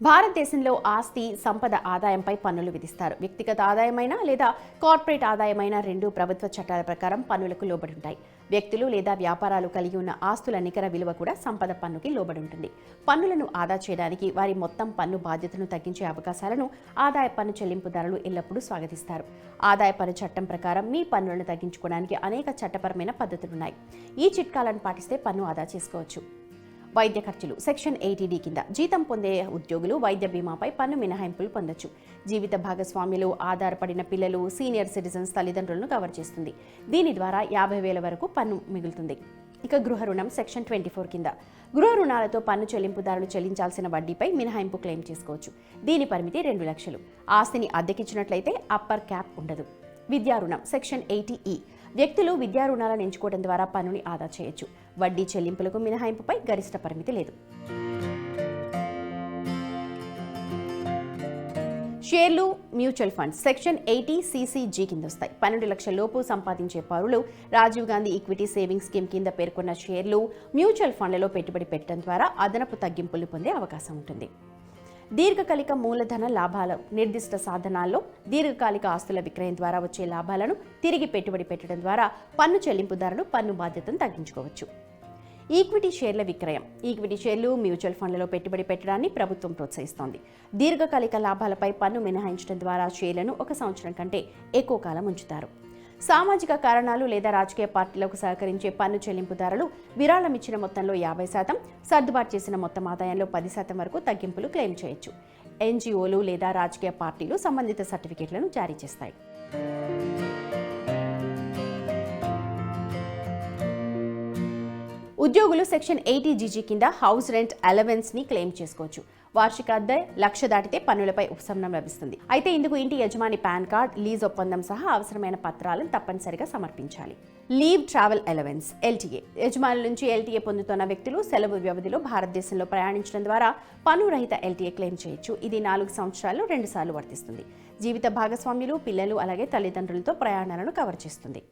భారతదేశంలో ఆస్తి సంపద ఆదాయంపై పన్నులు విధిస్తారు. వ్యక్తిగత ఆదాయమైనా లేదా కార్పొరేట్ ఆదాయమైనా రెండు ప్రభుత్వ చట్టాల ప్రకారం పన్నులకు లోబడి ఉంటాయి వ్యక్తులు లేదా వ్యాపారాలు కలిగి ఉన్న ఆస్తుల నికర విలువ కూడా సంపద పన్నుకి లోబడి ఉంటుంది పన్నులను ఆదా చేయడానికి వారి మొత్తం పన్ను బాధ్యతను తగ్గించే అవకాశాలను ఆదాయ పన్ను చెల్లింపుదారులు ఎల్లప్పుడూ స్వాగతిస్తారు. ఆదాయ పన్ను చట్టం ప్రకారం మీ పన్నులను తగ్గించుకోవడానికి అనేక చట్టపరమైన పద్ధతులున్నాయి. ఈ చిట్కాలను పాటిస్తే పన్ను ఆదా చేసుకోవచ్చు. వైద్య ఖర్చులు. సెక్షన్ ఎయిటీడీ కింద జీతం పొందే ఉద్యోగులు వైద్య బీమాపై పన్ను మినహాయింపులు పొందొచ్చు. జీవిత భాగస్వాములు ఆధారపడిన పిల్లలు సీనియర్ సిటిజన్స్ తల్లిదండ్రులను కవర్ చేస్తుంది. దీని ద్వారా యాభై వేల వరకు పన్ను మిగులుతుంది. ఇక గృహ రుణం సెక్షన్ ట్వంటీ ఫోర్ కింద. గృహ రుణాలతో పన్ను చెల్లింపుదారులు చెల్లించాల్సిన వడ్డీపై మినహాయింపు క్లెయిమ్ చేసుకోవచ్చు. దీని పరిమితి రెండు లక్షలు. ఆస్తిని అద్దెకించినట్లయితే అప్పర్ క్యాప్ ఉండదు. విద్యా రుణం సెక్షన్ ఎయిటీ ఈ వ్యక్తులు విద్యా రుణాలను ఎంచుకోవడం ద్వారా పన్నుని ఆదా చేయొచ్చు. వడ్డీ చెల్లింపులకు మినహాయింపుపై గరిష్ట పరిమితి లేదు. షేర్లు mutual funds section eighty CCG కింద వస్తాయి పన్నెండు లక్షల లోపు సంపాదించే పౌరులు Rajiv Gandhi equity savings scheme కింద పేర్కొన్న షేర్లు మ్యూచువల్ ఫండ్లలో పెట్టుబడి పెట్టడం ద్వారా అదనపు తగ్గింపులు పొందే అవకాశం ఉంటుంది. దీర్ఘకాలిక మూలధన లాభాలు నిర్దిష్ట సాధనాల్లో దీర్ఘకాలిక ఆస్తుల విక్రయం ద్వారా వచ్చే లాభాలను తిరిగి పెట్టుబడి పెట్టడం ద్వారా పన్ను చెల్లింపుదారులు పన్ను బాధ్యతను తగ్గించుకోవచ్చు. ఈక్విటీ షేర్ల విక్రయం. ఈక్విటీ షేర్లు మ్యూచువల్ ఫండ్లలో పెట్టుబడి పెట్టడాన్ని ప్రభుత్వం ప్రోత్సహిస్తోంది. దీర్ఘకాలిక లాభాలపై పన్ను మినహాయించడం ద్వారా షేర్లను ఒక సంవత్సరం కంటే ఎక్కువ కాలం ఉంచుతారు. సామాజిక కారణాలు లేదా రాజకీయ పార్టీలకు సహకరించే పన్ను చెల్లింపుదారులు విరాళం ఇచ్చిన మొత్తంలో యాభై శాతం సర్దుబాటు చేసిన మొత్తం ఆదాయంలో పది శాతం వరకు తగ్గింపులు క్లెయిమ్ చేయొచ్చు. ఎన్జిఓలు లేదా రాజకీయ పార్టీలు సంబంధిత సర్టిఫికేట్లను జారీ చేస్తాయి. ఉద్యోగులు సెక్షన్ ఎయిటీ జీజీ కింద హౌస్ రెంట్ అలవెన్స్ని క్లెయిమ్ చేసుకోవచ్చు. వార్షిక అద్దె లక్ష దాటితే పన్నులపై ఉపశమనం లభిస్తుంది. అయితే ఇందుకు ఇంటి యజమాని పాన్ కార్డ్ లీజ్ ఒప్పందం సహా అవసరమైన పత్రాలను తప్పనిసరిగా సమర్పించాలి. లీవ్ ట్రావెల్ అలవెన్స్ ఎల్టీఏ యజమానుల నుంచి ఎల్టీఏ పొందుతున్న వ్యక్తులు సెలవు వ్యవధిలో భారతదేశంలో ప్రయాణించడం ద్వారా పన్ను రహిత ఎల్టీఏ క్లెయిమ్ చేయొచ్చు. ఇది నాలుగు సంవత్సరాల్లో రెండుసార్లు వర్తిస్తుంది. జీవిత భాగస్వామ్యులు పిల్లలు అలాగే తల్లిదండ్రులతో ప్రయాణాలను కవర్ చేస్తుంది.